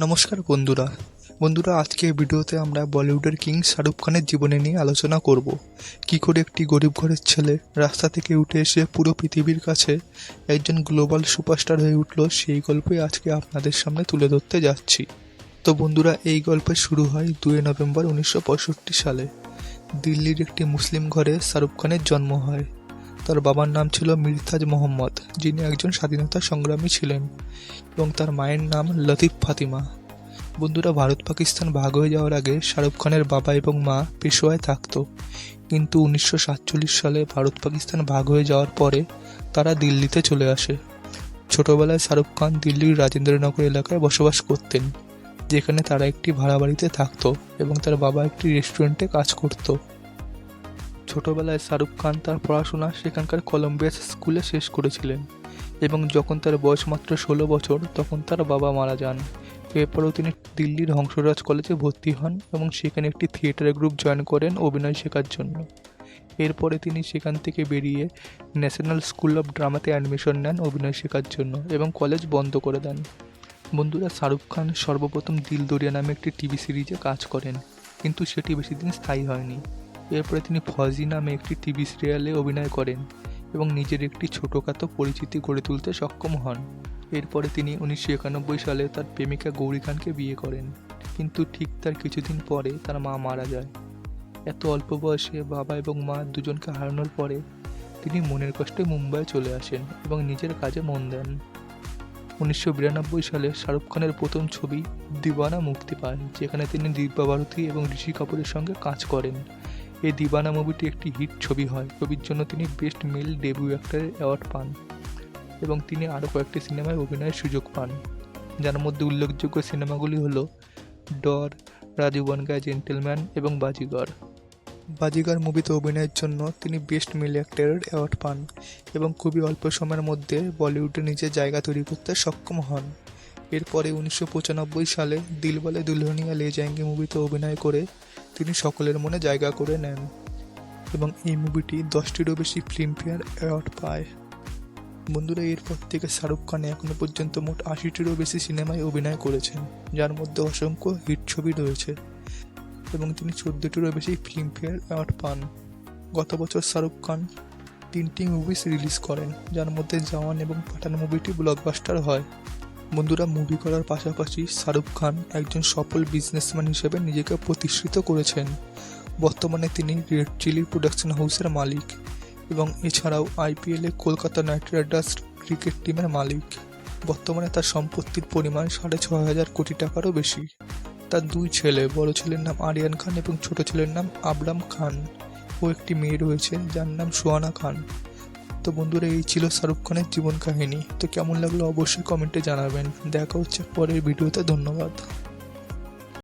নমস্কার বন্ধুরা। বন্ধুরা, আজকে ভিডিওতে আমরা বলিউডের কিং শাহরুখ খানের জীবনে নিয়ে আলোচনা করব। কি করে একটি গরিব ঘরের ছেলে রাস্তা থেকে উঠে এসে পুরো পৃথিবীর কাছে একজন গ্লোবাল সুপারস্টার হয়ে উঠল, সেই গল্পই আজকে আপনাদের সামনে তুলে ধরতে যাচ্ছি। তো বন্ধুরা, এই গল্পের শুরু হয় দুই নভেম্বর উনিশশো পঁয়ষট্টি সালে। দিল্লির একটি মুসলিম ঘরে শাহরুখ খানের জন্ম হয়। তার বাবার নাম ছিল মিরতাজ মোহাম্মদ, যিনি একজন স্বাধীনতা সংগ্রামী ছিলেন, এবং তার মায়ের নাম লতিফ ফাতিমা। বন্ধুরা, ভারত পাকিস্তান ভাগ হয়ে যাওয়ার আগে শাহরুখ খানের বাবা এবং মা পেশোয়ায় থাকতো। কিন্তু উনিশশো সাতচল্লিশ সালে ভারত পাকিস্তান ভাগ হয়ে যাওয়ার পরে তারা দিল্লিতে চলে আসে। ছোটবেলায় শাহরুখ খান দিল্লির রাজেন্দ্রনগর এলাকায় বসবাস করতেন, যেখানে তারা একটি ভাড়া বাড়িতে থাকত এবং তার বাবা একটি রেস্টুরেন্টে কাজ করতো। ছোটবেলায় শাহরুখ খান তার পড়াশোনা সেখানকার কলম্বিয়াস স্কুলে শেষ করেছিলেন এবং যখন তার বয়স মাত্র ষোলো বছর, তখন তার বাবা মারা যান। এরপরেও তিনি দিল্লির হংসরাজ কলেজে ভর্তি হন এবং সেখানে একটি থিয়েটার গ্রুপ জয়েন করেন অভিনয় শেখার জন্য। এরপরে তিনি সেখান থেকে বেরিয়ে ন্যাশনাল স্কুল অফ ড্রামাতে অ্যাডমিশন নেন অভিনয় শেখার জন্য এবং কলেজ বন্ধ করে দেন। বন্ধুরা, শাহরুখ খান সর্বপ্রথম দিল দরিয়া নামে একটি টিভি সিরিজে কাজ করেন, কিন্তু সেটি বেশি দিন স্থায়ী হয়নি। এরপরে তিনি ফজি নামে একটি টিভি সিরিয়ালে অভিনয় করেন এবং নিজের একটি ছোটোখাটো পরিচিতি গড়ে তুলতে সক্ষম হন। এরপরে তিনি উনিশশো একানব্বই সালে তার প্রেমিকা গৌরী খানকে বিয়ে করেন। কিন্তু ঠিক তার কিছুদিন পরে তার মা মারা যায়। এত অল্প বয়সে বাবা এবং মা দুজনকে হারানোর পরে তিনি মনের কষ্টে মুম্বাই চলে আসেন এবং নিজের কাজে মন দেন। উনিশশো বিরানব্বই সালে শাহরুখ খানের প্রথম ছবি দিওয়ানা মুক্তি পায়, যেখানে তিনি দিব্যা ভারতী এবং ঋষি কাপুরের সঙ্গে কাজ করেন। এই দিবানা মুভিটি একটি হিট ছবি হয়। ছবির জন্য তিনি বেস্ট মেল ডেবিউ অ্যাক্টরের অ্যাওয়ার্ড পান এবং তিনি আরও কয়েকটি সিনেমায় অভিনয়ের সুযোগ পান। যার মধ্যে উল্লেখযোগ্য সিনেমাগুলি হল ডর রাজু বনগায় জেন্টেলম্যান এবং বাজিগর। বাজিগর মুভিতে অভিনয়ের জন্য তিনি বেস্ট মেল অ্যাক্টরের অ্যাওয়ার্ড পান এবং খুবই অল্প সময়ের মধ্যে বলিউডে নিজের জায়গা তৈরি করতে সক্ষম হন। এরপরে উনিশশো পঁচানব্বই সালে দিলওয়ালে দুলহনিয়া লে যায়েঙ্গে মুভিতে অভিনয় করে তিনি সকলের মনে জায়গা করে নেন এবং এই মুভিটি দশটিরও বেশি ফিল্মফেয়ার অ্যাওয়ার্ড পায়। বন্ধুরা, এরপর থেকে শাহরুখ খান এখনও পর্যন্ত মোট আশিটিরও বেশি সিনেমায় অভিনয় করেছেন, যার মধ্যে অসংখ্য হিট ছবি রয়েছে এবং তিনি চোদ্দোটিরও বেশি ফিল্মফেয়ার অ্যাওয়ার্ড পান। গত বছর শাহরুখ খান তিনটি মুভিস রিলিজ করেন, যার মধ্যে জওয়ান এবং পাঠান মুভিটি ব্লকবাস্টার হয়। বন্ধুরা মুভি করার পাশাপাশি শাহরুখ খান একজন সফল বিজনেসম্যান হিসেবে নিজেকে প্রতিষ্ঠিত করেছেন। বর্তমানে তিনি রেড চিলি প্রোডাকশন হাউসের মালিক এবং এছাড়াও আইপিএলে কলকাতা নাইট রাইডার্স ক্রিকেট টিমের মালিক। বর্তমানে তার সম্পত্তির পরিমাণ সাড়ে ছ হাজার কোটি টাকারও বেশি। তার দুই ছেলে, বড় ছেলের নাম আরিয়ান খান এবং ছোট ছেলের নাম আবরাম খান ও একটি মেয়ে রয়েছে যার নাম সোয়ানা খান। তো বন্ধুরা, এই ছিল শাহরুখ খানের জীবন কাহিনী। তো কেমন লাগল অবশ্যই কমেন্টে জানাবেন। দেখা হচ্ছে পরের ভিডিওতে, ধন্যবাদ।